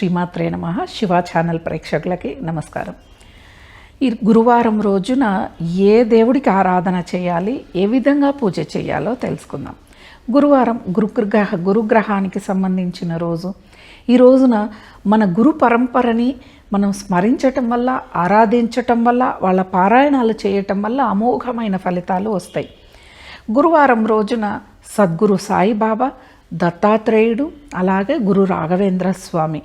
శ్రీమాత్రే నమ. శివ ఛానల్ ప్రేక్షకులకి నమస్కారం. ఈ గురువారం రోజున ఏ దేవుడికి ఆరాధన చేయాలి ఏ విధంగా పూజ చేయాలో తెలుసుకుందాం. గురువారం గురుగ్రహ గురుగ్రహానికి సంబంధించిన రోజు. ఈ రోజున మన గురు పరంపరని మనం స్మరించటం వల్ల ఆరాధించటం వల్ల వాళ్ళ పారాయణాలు చేయటం వల్ల అమోఘమైన ఫలితాలు వస్తాయి. గురువారం రోజున సద్గురు సాయిబాబా దత్తాత్రేయుడు అలాగే గురు రాఘవేంద్ర స్వామి.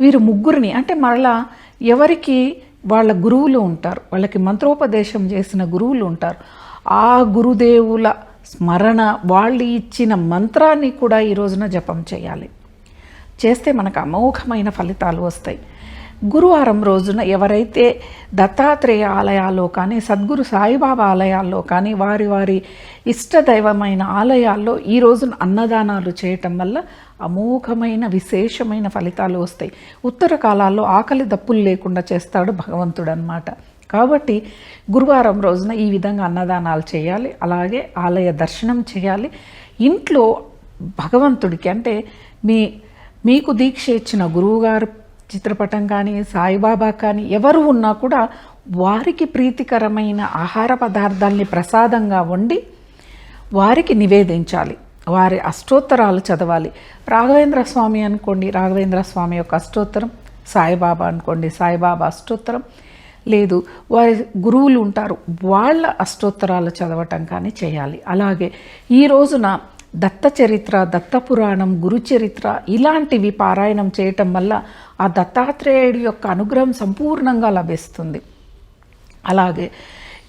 వీరు ముగ్గురిని అంటే మరలా ఎవరికి వాళ్ళ గురువులు ఉంటారు వాళ్ళకి మంత్రోపదేశం చేసిన గురువులు ఉంటారు ఆ గురుదేవుల స్మరణ వాళ్ళు ఇచ్చిన మంత్రాన్ని కూడా ఈ రోజున జపం చేయాలి. చేస్తే మనకు అమోఘమైన ఫలితాలు వస్తాయి. గురువారం రోజున ఎవరైతే దత్తాత్రేయ ఆలయాల్లో కానీ సద్గురు సాయిబాబా ఆలయాల్లో కానీ వారి వారి ఇష్టదైవమైన ఆలయాల్లో ఈ రోజున అన్నదానాలు చేయటం వల్ల అమోఘమైన విశేషమైన ఫలితాలు వస్తాయి. ఉత్తర కాలాల్లో ఆకలి దప్పులు లేకుండా చేస్తాడు భగవంతుడు అనమాట కాబట్టి గురువారం రోజున ఈ విధంగా అన్నదానాలు చేయాలి. అలాగే ఆలయ దర్శనం చేయాలి. ఇంట్లో భగవంతుడికి అంటే మీ మీకు దీక్ష ఇచ్చిన గురువుగారు చిత్రపటం కానీ సాయిబాబా కానీ ఎవరు ఉన్నా కూడా వారికి ప్రీతికరమైన ఆహార పదార్థాల్ని ప్రసాదంగా వండి వారికి నివేదించాలి. వారి అష్టోత్తరాలు చదవాలి. రాఘవేంద్ర స్వామి అనుకోండి రాఘవేంద్ర స్వామి యొక్క అష్టోత్తరం సాయిబాబా అనుకోండి సాయిబాబా అష్టోత్తరం. లేదు వారి గురువులు ఉంటారు వాళ్ళ అష్టోత్తరాలు చదవటం కానీ చేయాలి. అలాగే ఈ రోజున దత్త చరిత్ర దత్త పురాణం ఇలాంటివి పారాయణం చేయటం వల్ల ఆ దత్తాత్రేయుడి యొక్క అనుగ్రహం సంపూర్ణంగా లభిస్తుంది. అలాగే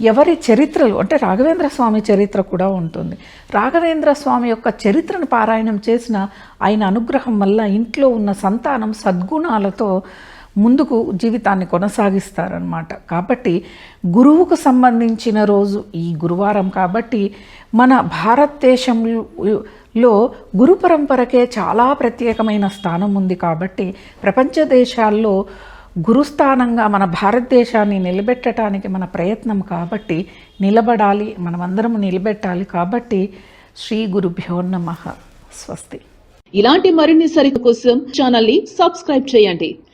ఎవరి చరిత్రలు అంటే రాఘవేంద్ర స్వామి చరిత్ర కూడా ఉంటుంది. రాఘవేంద్ర స్వామి యొక్క చరిత్రను పారాయణం చేసిన ఆయన అనుగ్రహం వల్ల ఇంట్లో ఉన్న సంతానం సద్గుణాలతో ముందుకు జీవితాన్ని కొనసాగిస్తారనమాట కాబట్టి గురువుకు సంబంధించిన రోజు ఈ గురువారం కాబట్టి మన భారతదేశంలో గురు పరంపరకే చాలా ప్రత్యేకమైన స్థానం ఉంది కాబట్టి ప్రపంచ దేశాల్లో గురుస్థానంగా మన భారతదేశాన్ని నిలబెట్టడానికి మన ప్రయత్నం కాబట్టి నిలబడాలి మనమందరం నిలబెట్టాలి కాబట్టి శ్రీ గురుభ్యో నమ. స్వస్తి. ఇలాంటి మరిన్ని సరిత కోసం ఛానల్ని సబ్స్క్రైబ్ చేయండి.